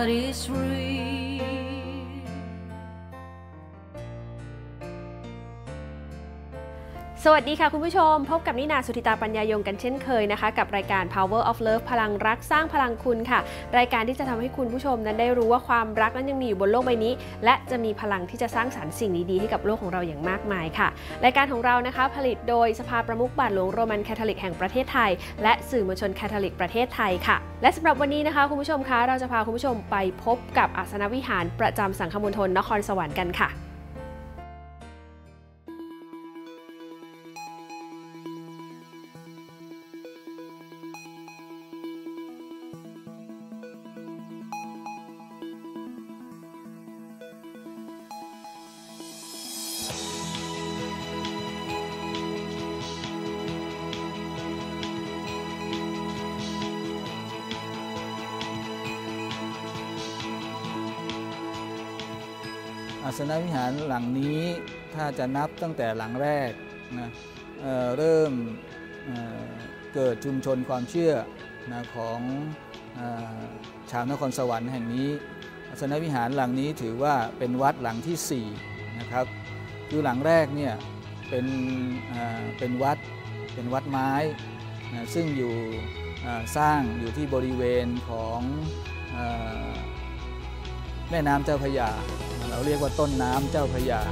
what is real. สวัสดีค่ะคุณผู้ชม พบกับนินาสุธิตาปัญญายงกันเช่นเคยนะคะ กับรายการ Power of Love พลังรักสร้างพลังคุณค่ะ รายการที่จะทำให้คุณผู้ชมนั้นได้รู้ว่าความรักนั้นยังมีอยู่บนโลกใบนี้ และจะมีพลังที่จะสร้างสรรค์สิ่งดีๆให้กับโลกของเราอย่างมากมายค่ะ รายการของเรานะคะ ผลิตโดยสภาประมุขบาทหลวงโรมันแคทอลิกแห่งประเทศไทย และสื่อมวลชนแคทอลิกประเทศไทยค่ะ และสำหรับวันนี้นะคะคุณผู้ชมคะเราจะพาคุณผู้ชมไปพบกับอาสนวิหารประจำสังฆมณฑลนครสวรรค์กันค่ะ อาสนวิหารหลังนี้ถ้าจะนับตั้งแต่หลังแรกนะเเริ่มเเกิดชุมชนความเชื่อนะของอชาวนครสวรรค์แห่งนี้ อาสนวิหารหลังนี้ถือว่าเป็นวัดหลังที่4นะครับคือหลังแรกเนี่ยเป็นเป็นวัดเป็นวัดไม้นะซึ่งอยู่สร้างอยู่ที่บริเวณของอแม่น้ำเจ้าพระยา เราเรียกว่าต้นน้ำเจ้าพระยา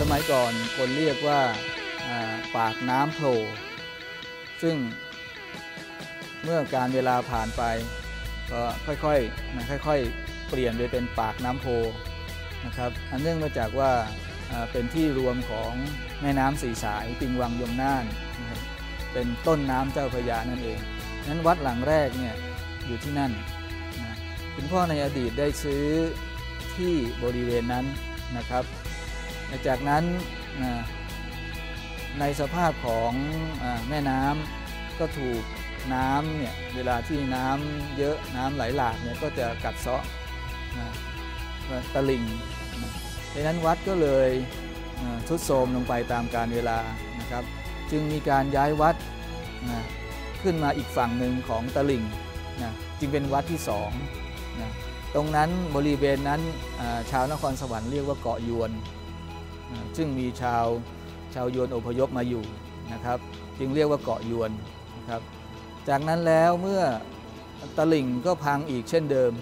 สมัยก่อนคนเรียกว่าปากน้ำโผล่ซึ่งเมื่อการเวลาผ่านไป ก็ค่อยๆนค่อย ๆ เปลี่ยนไปเป็นปากน้ำโพนะครับ อันเนื่องมาจากว่า เป็นที่รวมของแม่น้ำสีสายปิงวังยมน่าน เป็นต้นน้ำเจ้าพระยานั่นเองนั้นวัดหลังแรกเนี่ยอยู่ที่นั่นคุณพ่อในอดีตได้ซื้อที่บริเวณนั้นนะครับ จากนั้นในสภาพของแม่น้ำก็ถูกน้ำเนี่ยเวลาที่น้ำเยอะน้ำไหลหลากเนี่ยก็จะกัดเซาะตะลิ่ง ดังนั้นวัดก็เลยทรุดโทรมลงไปตามการเวลานะครับ จึงมีการย้ายวัดนะขึ้นมาอีกฝั่งหนึ่งของตะลิ่งนะจึงเป็นวัดที่สองนะตรงนั้นบริเวณนั้นชาวนครสวรรค์เรียกว่าเกาะยวนนะซึ่งมีชาวชาวยวนอพยพมาอยู่นะครับ จึงเรียกว่าเกาะยวนนะครับ จากนั้นแล้วเมื่อตะลิ่งก็พังอีกเช่นเดิม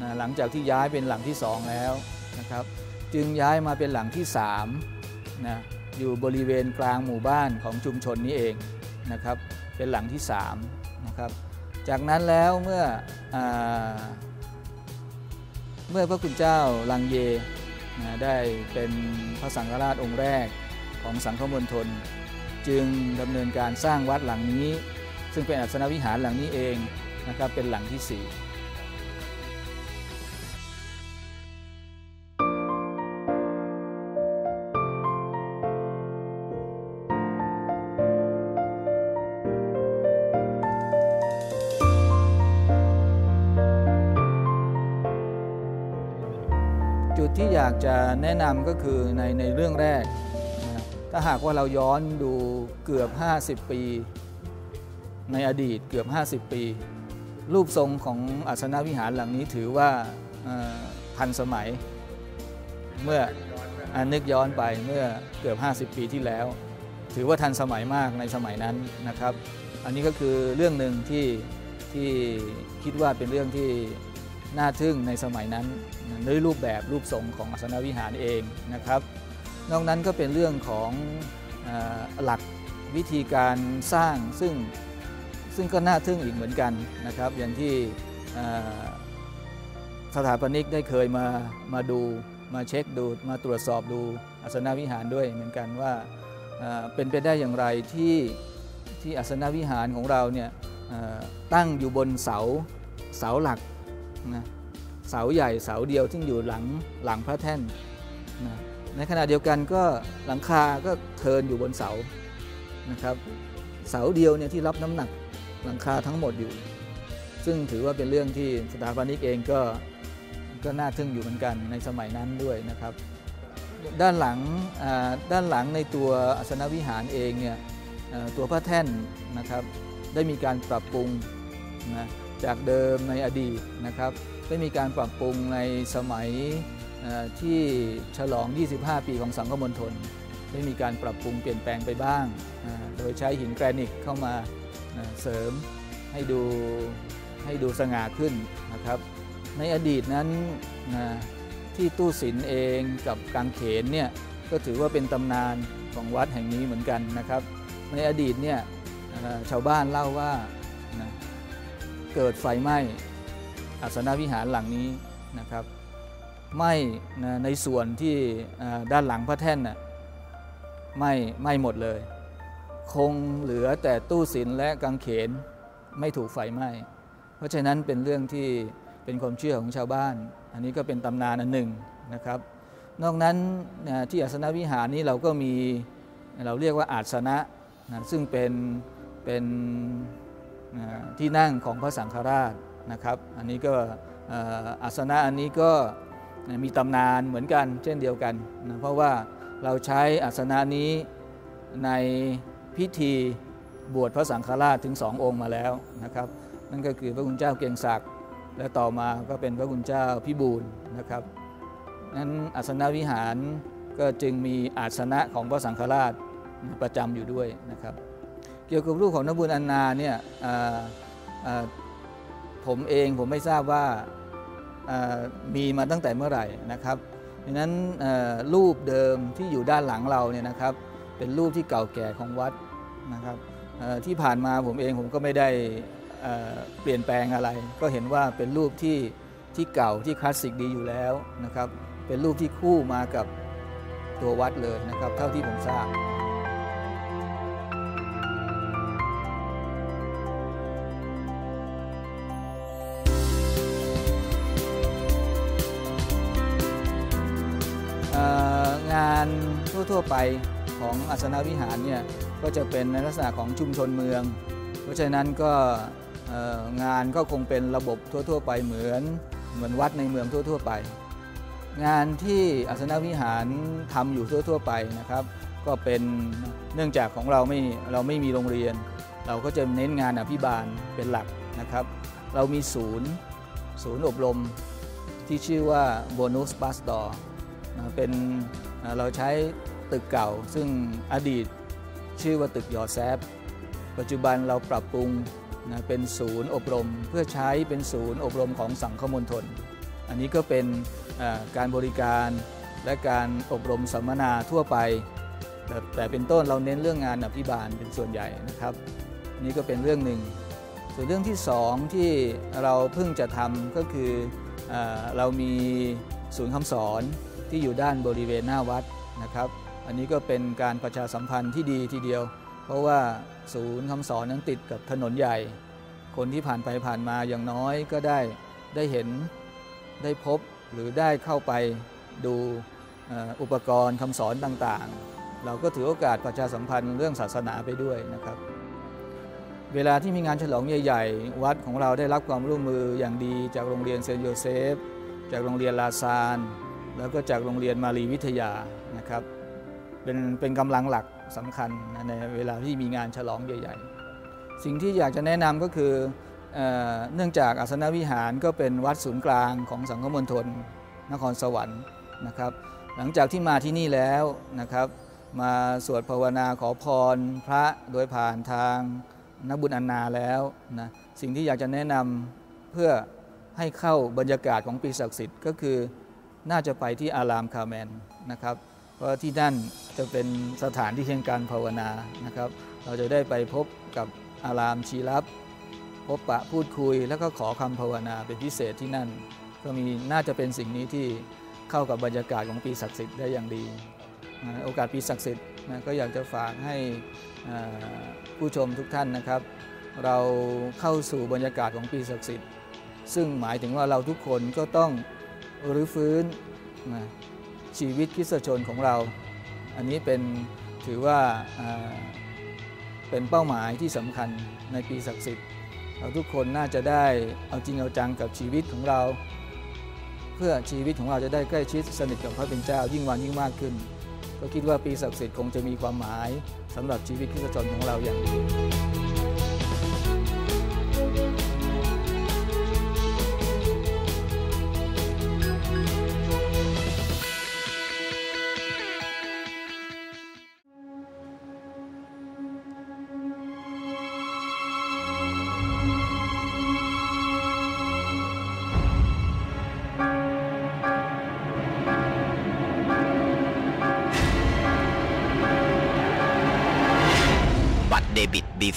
นะหลังจากที่ย้ายเป็นหลังที่สองแล้วนะครับ จึงย้ายมาเป็นหลังที่3นะอยู่บริเวณกลางหมู่บ้านของชุมชนนี้เองนะครับเป็นหลังที่3นะครับจากนั้นแล้วเมื่ออเมื่อพระคุณเจ้าลังเยนะได้เป็นพระสังฆราชองค์แรกของสังฆมณฑลจึงดำเนินการสร้างวัดหลังนี้ ซึ่งเป็นอัศนวิหารหลังนี้เองนะครับเป็นหลังที่4 แนะนำก็คือในในเรื่องแรกนะถ้าหากว่าเราย้อนดูเกือบ 50 ปี ในอดีตเกือบ 50 ปี รูปทรงของอัศนวิหารหลังนี้ถือว่าทันสมัย เมื่ออนึกย้อนไปเมื่อเกือบ 50 ปีที่แล้ว ถือว่าทันสมัยมากในสมัยนั้นนะครับ อันนี้ก็คือเรื่องหนึ่งที่ที่คิดว่าเป็นเรื่องที่ น่าทึ่งในสมัยนั้นด้วยรูปแบบรูปทรงของอาสนวิหารเองนะครับ นอกนั้นก็เป็นเรื่องของอหลักวิธีการสร้างซึ่งซึ่งก็น่าทึ่งอีกเหมือนกันนะครับ อย่างที่สถาปนิกได้เคยมามาดูมาเช็คดูมาตรวจสอบดูอาสนวิหารด้วยเหมือนกันว่าเเป็นไปได้อย่างไรที่ที่อาสนวิหารของเราเนี่ยตั้งอยู่บนเสาเสาหลัก นะเสาใหญ่เสาเดียวที่อยู่หลังหลังพระแท่นนะในขณะเดียวกันก็หลังคาก็เทินอยู่บนเสานะครับเสาเดียวเนี่ยที่รับน้ำหนักหลังคาทั้งหมดอยู่ ซึ่งถือว่าเป็นเรื่องที่สถาปนิกเองก็ก็น่าทึ่งอยู่เหมือนกันในสมัยนั้นด้วยนะครับ ด้านหลังด้านหลังในตัวอาสนวิหารเองเนี่ยตัวพระแท่นนะครับได้มีการปรับปรุงนะ จากเดิมในอดีตนะครับได้มีการปรับปรุงในสมัยที่ฉลอง 25 ปีของสังคมณฑลได้มีการปรับปรุงเปลี่ยนแปลงไปบ้าง โดยใช้หินแกรนิตเข้ามาเสริมให้ดูให้ดูสง่าขึ้นนะครับ ในอดีตนั้นที่ตู้ศิลเองกับกางเขนเนี่ยก็ถือว่าเป็นตำนานของวัดแห่งนี้เหมือนกันนะครับ ในอดีตเนี่ยชาวบ้านเล่าว่า เกิดไฟไหม้อาสนวิหารหลังนี้นะครับไหม้ในส่วนที่ด้านหลังพระแท่นน่ะไหม้ไหม้หมดเลย คงเหลือแต่ตู้ศิลและกางเขนไม่ถูกไฟไหม้เพราะฉะนั้นเป็นเรื่องที่เป็นความเชื่อของชาวบ้าน อันนี้ก็เป็นตำนานอันหนึ่งนะครับ นอกนั้นที่อาสนวิหารนี้เราก็มีเราเรียกว่าอาสนะนะซึ่งเป็นเป็น ที่นั่งของพระสังฆราชนะครับ อันนี้ก็อาสนะอันนี้ก็มีตำนานเหมือนกันเช่นเดียวกันนะเพราะว่าเราใช้อาสนะนี้ในพิธีบวชพระสังฆราชถึงสององค์มาแล้วนะครับ นั่นก็คือพระคุณเจ้าเกียงศักดิ์และต่อมาก็เป็นพระคุณเจ้าพิบูลนะครับนั้นอาสนะวิหารก็จึงมีอาสนะของพระสังฆราชประจำอยู่ด้วยนะครับ เกี่ยวกับรูปของนบุญอันนาเนี่ยผมเองผมไม่ทราบว่ามีมาตั้งแต่เมื่อไหร่นะครับดังนั้นรูปเดิมที่อยู่ด้านหลังเราเนี่ยนะครับ เป็นรูปที่เก่าแก่ของวัดนะครับที่ผ่านมาผมเองผมก็ไม่ได้เปลี่ยนแปลงอะไร ก็เห็นว่าเป็นรูปที่ที่เก่าที่คลาสสิกดีอยู่แล้วนะครับ เป็นรูปที่คู่มากับตัววัดเลยนะครับ เท่าที่ผมทราบ ทั่ว ๆ ไปของอาสนวิหารเนี่ยก็จะเป็นในลักษณะของชุมชนเมือง เพราะฉะนั้นก็งานก็คงเป็นระบบทั่ว ๆ ไปเหมือนเหมือนวัดในเมืองทั่ว ๆ ไป งานที่อาสนวิหารทำอยู่ทั่ว ๆ ไปนะครับ ก็เป็นเนื่องจากของเราไม่เราไม่มีโรงเรียน เราก็จะเน้นงานอภิบาลเป็นหลักนะครับ เรามีศูนย์ศูนย์อบรมที่ชื่อว่า Bonus p a s t o r เป็น เราใช้ตึกเก่า ซึ่งอดีตชื่อว่าตึกยอแซฟปัจจุบันเราปรับปรุงนะเป็นศูนย์อบรม เพื่อใช้เป็นศูนย์อบรมของสังคมณฑลอันนี้ก็เป็นการบริการและการอบรมสัมมนาทั่วไปแต่แต่เป็นต้นเราเน้นเรื่องงานอภิบาลเป็นส่วนใหญ่นะครับ นี่ก็เป็นเรื่องหนึ่ง ส่วนเรื่องที่สองที่เราเพิ่งจะทำก็คืออเรามีศูนย์คำสอน ที่อยู่ด้านบริเวณหน้าวัดนะครับ อันนี้ก็เป็นการประชาสัมพันธ์ที่ดีทีเดียว เพราะว่าศูนย์คำสอนนั้นติดกับถนนใหญ่ คนที่ผ่านไปผ่านมาอย่างน้อยก็ได้ได้เห็นได้พบหรือได้เข้าไปดูอุปกรณ์คำสอนต่างๆ เราก็ถือโอกาสประชาสัมพันธ์เรื่องศาสนาไปด้วยนะครับ เวลาที่มีงานฉลองใหญ่ ๆ วัดของเราได้รับความร่วมมืออย่างดีจากโรงเรียนเซนต์โยเซฟ จากโรงเรียนลาซาน แล้วก็จากโรงเรียนมารีวิทยานะครับ เป็นเป็นกำลังหลักสำคัญในเวลาที่มีงานฉลองใหญ่ ๆ สิ่งที่อยากจะแนะนำก็คือเอเนื่องจากอาสนวิหารก็เป็นวัดศูนย์กลางของสังคมณฑลนครสวรรค์นะครับ หลังจากที่มาที่นี่แล้วนะครับ มาสวดภาวนาขอพรพระโดยผ่านทางนักบุญอันนาแล้วนะสิ่งที่อยากจะแนะนำเพื่อให้เข้าบรรยากาศของปีศักดิ์สิทธิ์ก็คือ น่าจะไปที่อารามคาแมนนะครับ เพราะที่นั่นจะเป็นสถานที่แห่งการภาวนานะครับ เราจะได้ไปพบกับอารามชีรับ พบปะพูดคุย แล้วก็ขอคำภาวนาเป็นพิเศษที่นั่น ก็มีน่าจะเป็นสิ่งนี้ที่เข้ากับบรรยากาศของปีศักดิ์สิทธิ์ได้อย่างดี โอกาสปีศักดิ์สิทธิ์นะก็อยากจะฝากให้ผู้ชมทุกท่านนะครับ เราเข้าสู่บรรยากาศของปีศักดิ์สิทธิ์ ซึ่งหมายถึงว่าเราทุกคนก็ต้อง รื้อฟื้นนะชีวิตคริสตชนของเรา อันนี้เป็นถือว่าเป็นเป้าหมายที่สำคัญในปีศักดิ์สิทธิ์เราทุกคนน่าจะได้เอาจริงเอาจังกับชีวิตของเรา เพื่อชีวิตของเราจะได้ใกล้ชิดสนิทกับพระเป็นเจ้ายิ่งวันยิ่งมากขึ้น ก็คิดว่าปีศักดิ์สิทธิ์คงจะมีความหมายสำหรับชีวิตคริสตชนของเราอย่างดี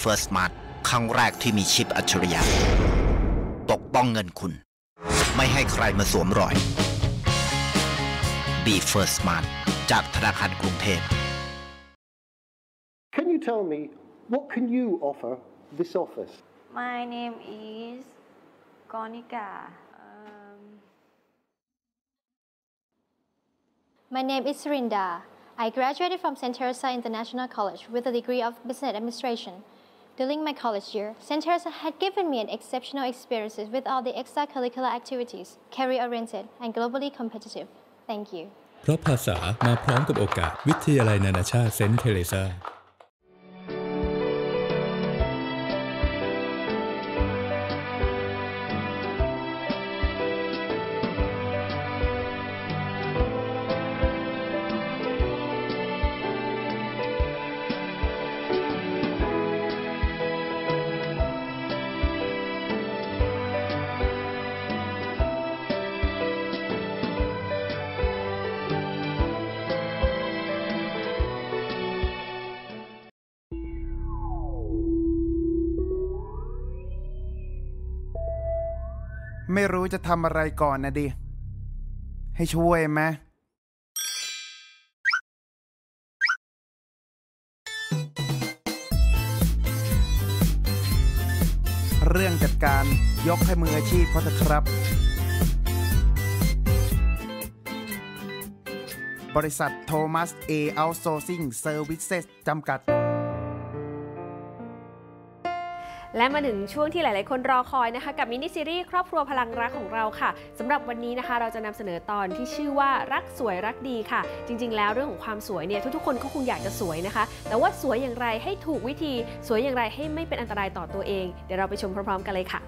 บิต B First Smart ครั้งแรกที่มีชิปอัจฉริยะ ปกป้องเงินคุณ ไม่ให้ใครมาสวมรอย B First Smart จากธนาคารกรุงเทพ Can you tell me what can you offer this office? My name is Konika. Um, My name is Surinda. I graduated from St. Teresa International College with a degree of Business Administration. During my college year, St. Teresa had given me an exceptional experiences with all the extracurricular activities, career-oriented and globally competitive. Thank you. เพราะภาษามาพร้อมกับโอกาส วิทยาลัยนานาชาติเซนต์เทเรซา ไม่รู้จะทำอะไรก่อนนะดิ ให้ช่วยไหมเรื่องจัดการยกให้มืออาชีพเขาเถอะครับ บริษัทโทมัสเอเอาโซซิ่งเซอร์วิสเซสจำกัด และมาถึงช่วงที่หลาย ๆ คนรอคอยนะคะกับมินิซีรีส์ครอบครัวพลังรักของเราค่ะสำหรับวันนี้นะคะเราจะนำเสนอตอนที่ชื่อว่ารักสวยรักดีค่ะ จริง ๆ แล้วเรื่องของความสวยเนี่ยทุก ๆ คนก็คงอยากจะสวยนะคะ แต่ว่าสวยอย่างไรให้ถูกวิธี สวยอย่างไรให้ไม่เป็นอันตรายต่อตัวเอง เดี๋ยวเราไปชมพร้อม ๆ กันเลยค่ะ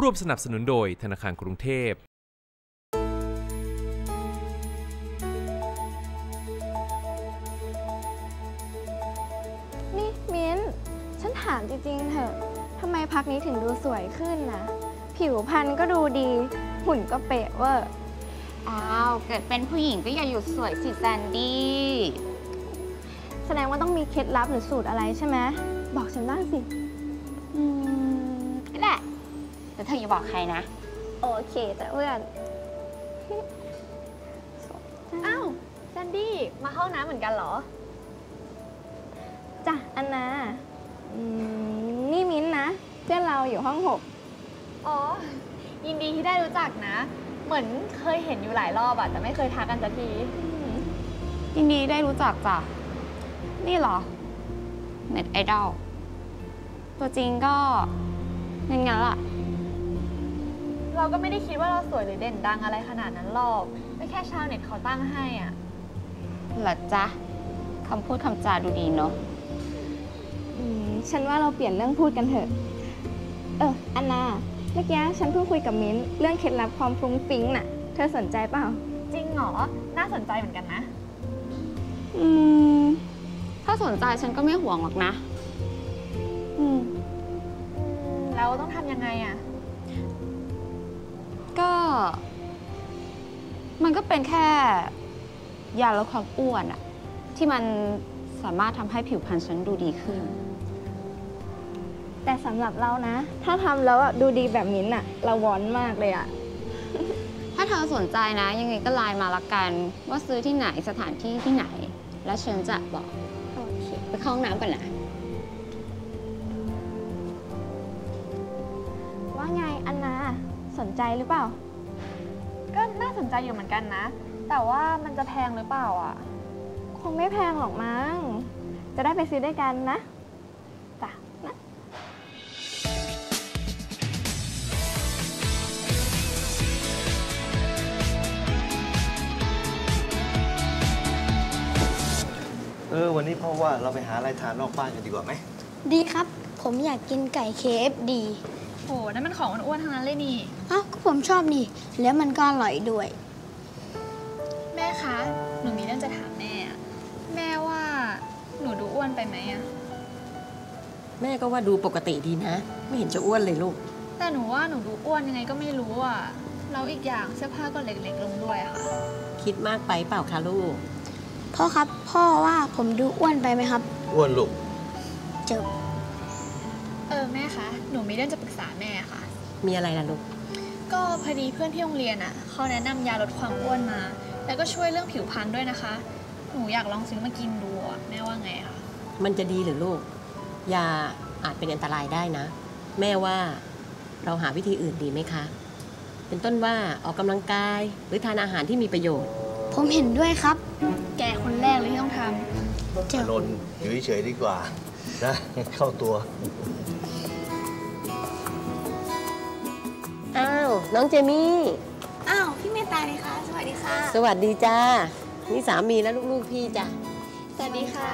ร่วมสนับสนุนโดยธนาคารกรุงเทพ จริงๆเถอะทำไมพักนี้ถึงดูสวยขึ้นนะ ผิวพรรณก็ดูดี หุ่นก็เป๊ะเวอร์อ้าว เกิดเป็นผู้หญิงก็อย่าหยุดสวยสิแซนดี้ แสดงว่าต้องมีเคล็ดลับหรือสูตรอะไรใช่ไหม บอกฉันบ้างสิ อืมนี่แหละ แต่เธออย่าบอกใครนะ โอเคแต่เพื่อนอ้าวแซนดี้ มาห้องน้ำเหมือนกันเหรอ จ้ะ อันนาอืม นี่มิ้นท์นะ เพื่อนเราอยู่ห้องหกอ๋อ ยินดีที่ได้รู้จักนะ เหมือนเคยเห็นอยู่หลายรอบอะแต่ไม่เคยทักกันสักที ยินดีได้รู้จักจ้ะ นี่เหรอ เน็ตไอดอล ตัวจริงก็งั้นงั้นๆล่ะ เราก็ไม่ได้คิดว่าเราสวยหรือเด่นดังอะไรขนาดนั้นหรอกก็แค่ชาวเน็ตเขาตั้งให้อะเหรอจ๊ะคำพูดคำจาดูดีเนาะอืม ฉันว่าเราเปลี่ยนเรื่องพูดกันเถอะ เอออันนา เมื่อกี้ฉันเพิ่งคุยกับมิ้นท์เรื่องเคล็ดลับความฟรุ้งฟริ้งน่ะ เธอสนใจเปล่า จริงเหรอ น่าสนใจเหมือนกันนะ อืม ถ้าสนใจฉันก็ไม่ห่วงหรอกนะ อืมอืมแล้วต้องทำยังไงอะก็ มันก็เป็นแค่ยาลดความอ้วนอะที่มันสามารถทำให้ผิวพรรณฉันดูดีขึ้น แต่สำหรับเรานะ ถ้าทำแล้วอะดูดีแบบมิ้นท์อะเราวอนมากเลยอะถ้าเธอสนใจนะ ยังไงก็ไลน์มาละกันว่าซื้อที่ไหนสถานที่ที่ไหน แล้วฉันจะบอกโอเคไปเข้าห้องน้ำก่อนนะ ว่าไงอันนาสนใจหรือเปล่า ก็น่าสนใจอยู่เหมือนกันนะ แต่ว่ามันจะแพงหรือเปล่าอะคงไม่แพงหรอกมั้ง จะได้ไปซื้อด้วยกันนะจ้ะ ออ วันนี้พ่อว่าเราไปหาอะไรทานนอกบ้านกันดีกว่าไหม ดีครับ ผมอยากกินไก่ KFD โหนั่นมันของอ้วนๆทั้งนั้นเลยนี่อ้าวก็ผมชอบนี่ แล้วมันก็อร่อยด้วย แม่คะ หนูมีเรื่องจะถามแม่อะแม่ว่าหนูดูอ้วนไปไหมอะแม่ก็ว่าดูปกติดีนะ ไม่เห็นจะอ้วนเลยลูก แต่หนูว่าหนูดูอ้วนยังไงก็ไม่รู้อะแล้วอีกอย่างเสื้อผ้าก็เล็กๆลงด้วยอะค่ะ คิดมากไปเปล่าคะลูก พ่อครับ พ่อว่าผมดูอ้วนไปไหมครับ อ้วนลูกเจ็บเออแม่คะ หนูมีเรื่องจะปรึกษาแม่ค่ะ มีอะไรล่ะลูก ก็พอดีเพื่อนที่โรงเรียนอะเขาแนะนำยาลดความอ้วนมา แล้วก็ช่วยเรื่องผิวพรรณด้วยนะคะ หนูอยากลองซื้อมากินดูอะแม่ว่าไงอะคะมันจะดีหรือลูก ยาอาจเป็นอันตรายได้นะ แม่ว่าเราหาวิธีอื่นดีไหมคะ เป็นต้นว่าออกกำลังกายหรือทานอาหารที่มีประโยชน์ ผมเห็นด้วยครับ แกคนแรกเลยที่ต้องทอานนท์อยู่เฉยๆดีกว่านะ เข้าตัว อ้าว น้องเจมี่ อ้าว พี่เมตตาเลยค่ะ สวัสดีค่ะ สวัสดีจ้า นี่สามีและลูกๆพี่จ้ะ สวัสดีค่ะ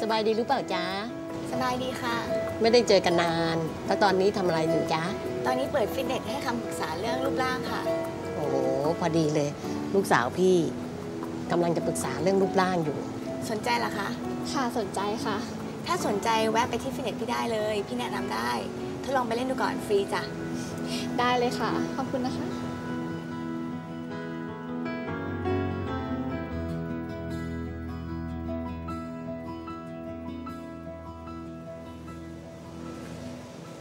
สบายดีหรือเปล่าจ้า สบายดีค่ะ ไม่ได้เจอกันนาน แล้วตอนนี้ทำอะไรอยู่จ้า ตอนนี้เปิดฟิตเนสให้คำปรึกษาเรื่องรูปร่างค่ะโอ้โห พอดีเลย ลูกสาวพี่กำลังจะปรึกษาเรื่องรูปร่างอยู่ สนใจเหรอคะ ค่ะสนใจค่ะ ถ้าสนใจแวะไปที่ฟิตเนสพี่ได้เลย พี่แนะนำได้ทดลองไปเล่นดูก่อนฟรีจ้ะ ได้เลยค่ะ ขอบคุณนะคะ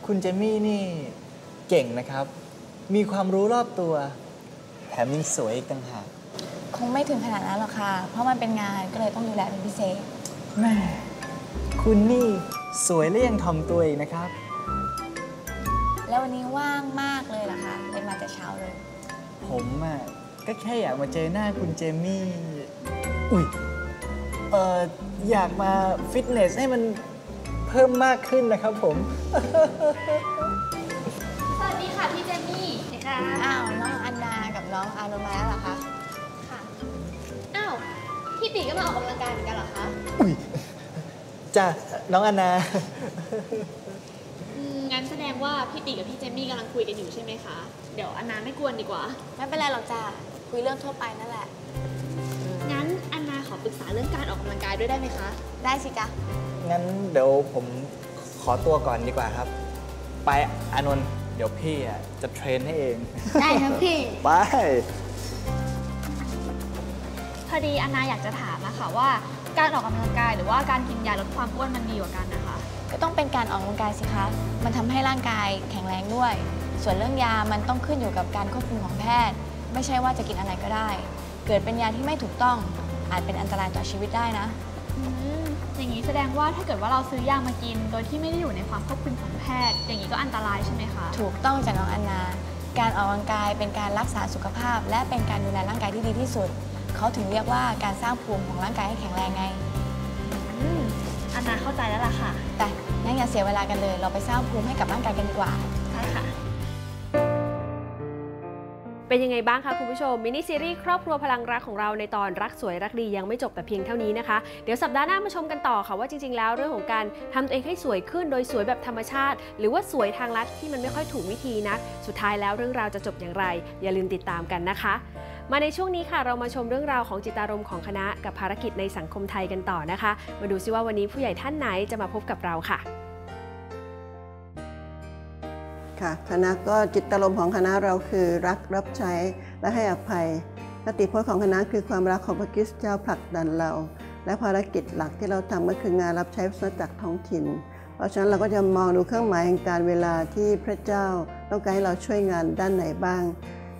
คุณเจมี่นี่เก่งนะครับ มีความรู้รอบตัว แถมยังสวยอีกต่างหากคงไม่ถึงขนาดนั้นหรอกค่ะ เพราะมันเป็นงานก็เลยต้องดูแลเป็นพิเศษ แม่คุณนี่สวยและยังถ่อมตัวอีกนะครับ แล้ววันนี้ว่างมากเลยล่ะค่ะเลยมาแต่เช้าเลย ผมอะก็แค่อยากมาเจอหน้าคุณเจมี่ อุ้ย เอ่อ อยากมาฟิตเนสให้มันเพิ่มมากขึ้นนะครับผม สวัสดีค่ะพี่เจนนี่ ค่ะ อ้าวน้องอั นนากับน้องอานนท์มาแล้วเหรอคะ ค่ะ อ้าว พี่ตีก็มาออกกำลังกายเหมือนกันเหรอคะจ้ะน้องอันนาอืมงั้นแสดงว่าพี่ตีกับพี่เจมมี่กำลังคุยกันอยู่ใช่ไหมคะ เดี๋ยวอันนาไม่กวนดีกว่า ไม่เป็นไรหรอกจ้าคุยเรื่องทั่วไปนั่นแหละ งั้นอันนาขอปรึกษาเรื่องการออกกำลังกายด้วยได้ไหมคะ ได้สิจ๊ะงั้นเดี๋ยวผมขอตัวก่อนดีกว่าครับ ไปอานนท์ เดี๋ยวพี่อะจะเทรนให้เอง ได้ครับพี่ ไป พอดีอันนาอยากจะถามนะคะว่าการออกกำลังกายหรือว่าการกินยาลดความอ้วนมันดีกว่ากันนะคะ ก็ต้องเป็นการออกกำลังกายสิคะ มันทำให้ร่างกายแข็งแรงด้วย ส่วนเรื่องยามันต้องขึ้นอยู่กับการควบคุมของแพทย์ ไม่ใช่ว่าจะกินอะไรก็ได้ เกิดเป็นยาที่ไม่ถูกต้องอาจเป็นอันตรายต่อชีวิตได้นะ อืม อย่างนี้แสดงว่าถ้าเกิดว่าเราซื้อยามากิน โดยที่ไม่ได้อยู่ในความควบคุมของแพทย์ อย่างนี้ก็อันตรายใช่ไหมคะ ถูกต้องจากน้องอันนา การออกกำลังกายเป็นการรักษาสุขภาพ และเป็นการดูแลร่างกายที่ดีที่สุด เขาถึงเรียกว่าการสร้างภูมิของร่างกายให้แข็งแรงไงอืมอันนาเข้าใจแล้วล่ะค่ะ แต่งั้นอย่าเสียเวลากันเลย เราไปสร้างภูมิให้กับร่างกายกันดีกว่า ใช่ค่ะ เป็นยังไงบ้างคะคุณผู้ชมมินิซีรีส์ครอบครัวพลังรักของเราในตอนรักสวยรักดียังไม่จบแต่เพียงเท่านี้นะคะ เดี๋ยวสัปดาห์หน้ามาชมกันต่อค่ะว่าจริงๆ แล้วเรื่องของการทำตัวเองให้สวยขึ้นโดยสวยแบบธรรมชาติ หรือว่าสวยทางลัดที่มันไม่ค่อยถูกวิธีนักสุดท้ายแล้วเรื่องราวจะจบอย่างไร อย่าลืมติดตามกันนะคะ มาในช่วงนี้ค่ะ เรามาชมเรื่องราวของจิตารมณ์ของคณะกับภารกิจในสังคมไทยกันต่อนะคะ มาดูซิว่าวันนี้ผู้ใหญ่ท่านไหนจะมาพบกับเราค่ะ ค่ะคณะก็จิตตลมของคณะเราคือรักรับใช้และให้อภัยคติพจน์ของคณะคือความรักของพระคริสต์เจ้าผลักดันเรา และภารกิจหลักที่เราทำก็คืองานรับใช้พระจักรท้องถิ่น เพราะฉะนั้นเราก็จะมองดูเครื่องหมายแห่งการเวลาที่พระเจ้า ต้องการให้เราช่วยงานด้านไหนบ้าง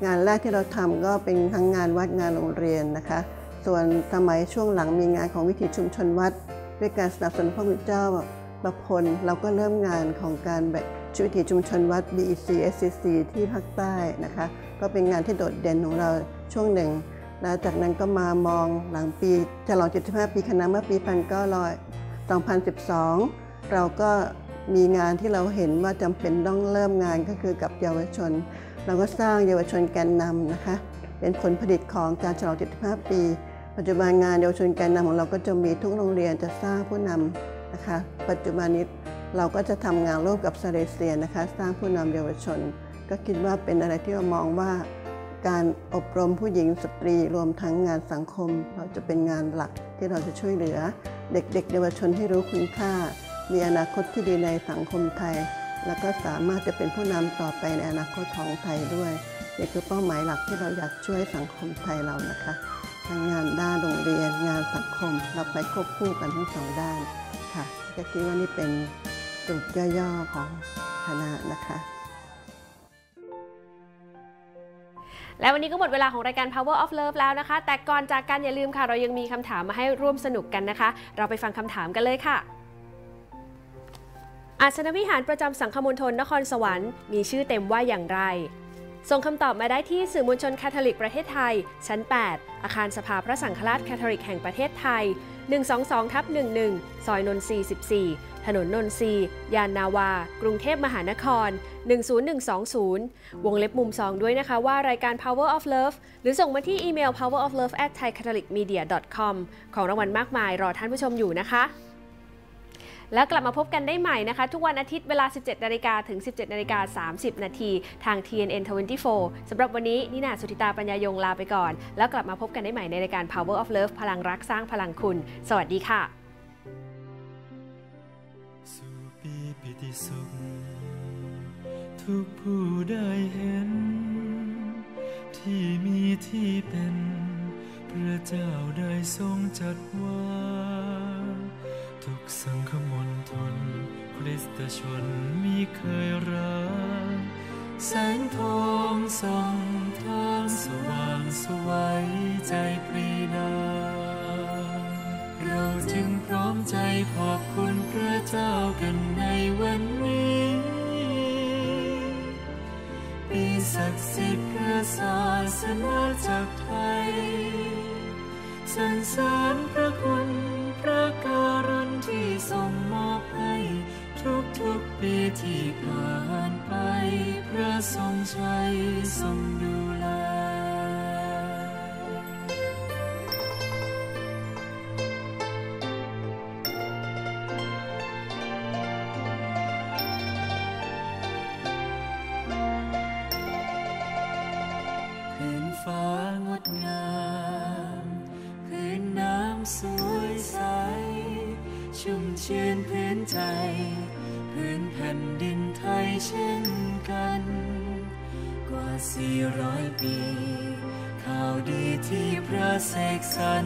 งานแรกที่เราทำก็เป็นทั้งงานวัดงานโรงเรียนนะคะ ส่วนสมัยช่วงหลังมีงานของวิถีชุมชนวัด ด้วยการสนับสนุนพระคุณเจ้าประพลเราก็เริ่มงานของการแบบ ชีวิถีชุมชนวัด BEC SCC ที่ภาคใต้นะคะ ก็เป็นงานที่โดดเด่นของเราช่วงหนึ่ง แล้วจากนั้นก็มามองหลังปีฉลอง 75 ปีคณะเมื่อปี2012 เราก็มีงานที่เราเห็นว่าจำเป็นต้องเริ่มงานก็คือกับเยาวชน เราก็สร้างเยาวชนแกนนำนะคะ เป็นผลผลิตของการฉลอง 75 ปี ปัจจุบันงานเยาวชนแกนนำของเราก็จะมีทุกโรงเรียนจะสร้างผู้นำนะคะ ปัจจุบันนี้ เราก็จะทำงานร่วมกับซาเลเซียนะคะ สร้างผู้นำเยาวชน ก็คิดว่าเป็นอะไรที่เรามองว่า การอบรมผู้หญิงสตรีรวมทั้งงานสังคม เราจะเป็นงานหลักที่เราจะช่วยเหลือ เด็กๆ เยาวชนที่รู้คุณค่า มีอนาคตที่ดีในสังคมไทย แล้วก็สามารถจะเป็นผู้นำต่อไปในอนาคตของไทยด้วยนี่คือเป้าหมายหลักที่เราอยากช่วยสังคมไทยเรานะคะทั้งงานด้านโรงเรียน งานสังคม เราไปควบคู่กันทั้งสองด้านค่ะก็คิดว่านี่เป็น จุดย่อๆของคณะนะคะ และวันนี้ก็หมดเวลาของรายการ Power of Love แล้วนะคะ แต่ก่อนจากกันอย่าลืมค่ะ เรายังมีคำถามมาให้ร่วมสนุกกันนะคะ เราไปฟังคำถามกันเลยค่ะอาสนวิหารประจำสังคมณฑลนครสวรรค์มีชื่อเต็มว่าอย่างไร ส่งคำตอบมาได้ที่สื่อมวลชนคาทอลิกประเทศไทย ชั้น 8 อาคารสภาพระสังฆราชคาทอลิกแห่งประเทศไทย 122ทับ11 ซอยนนทรี14 ถนนนนทรียานนาวา กรุงเทพมหานคร 10120 วงเล็บมุม 2 ด้วยนะคะว่ารายการ Power of Love หรือส่งมาที่อีเมล poweroflove at thaicatholicmedia.com ของรางวัลมากมายรอท่านผู้ชมอยู่นะคะ แล้วกลับมาพบกันได้ใหม่นะคะ ทุกวันอาทิตย์เวลา 17นาฬิกาถึง 17นาฬิกา30 นาทีทาง TNN 24สำหรับวันนี้นินาสุธิตาปัญญายงลาไปก่อน แล้วกลับมาพบกันได้ใหม่ในรายการ Power of Love พลังรักสร้างพลังคุณ สวัสดีค่ะปีปิติสุขทุกผู้ได้เห็น ที่มีที่เป็น พระเจ้าได้ทรงจัดวาง ทุกสังคมนทนคริสตชนมีเคยรักแสงทองส่องทางสว่างสวัยใจปรีดา เราจึงพร้อมใจขอบคุณพระเจ้ากันในวันนี้ปีศักดิ์สิทธิ์พระศาสนาจากไทยสรรเสริญพระคุณพระการุณ ที่ทรงมอบให้ทุกทุกปีที่ผ่านไปพระทรงชัยทรงดูแลพื้นฟ้างดงามพื้นน้ำสวยใส ชื่นพื้นใจ พื้นแผ่นดินไทยเช่นกัน กว่า 400 ปี ข่าวดีที่พระเสกสรร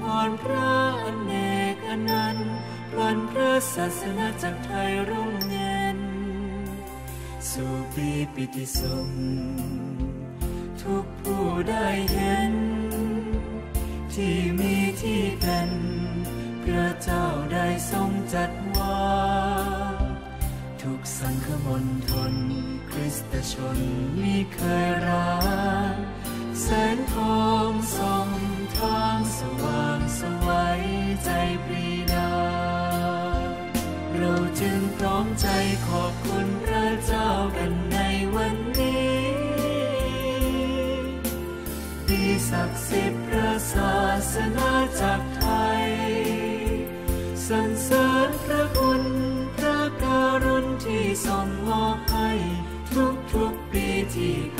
พรพระอเนกอนันต์พันพระศาสนาจากไทยรุ่งเงิน สู่ปีปิติสุขทุกผู้ได้เห็น ที่มีที่เป็น ทรงจัดวางทุกสังคมนทนคริสตชนมีเคยรักแสงทองส่องทางสว่างสวัยใจปรีดา เราจึงพร้อมใจขอบคุณพระเจ้ากันในวันนี้ปีศักดิ์สิทธิ์พระศาสนา ที่ทรงมอบให้ทุกทุกๆปีที่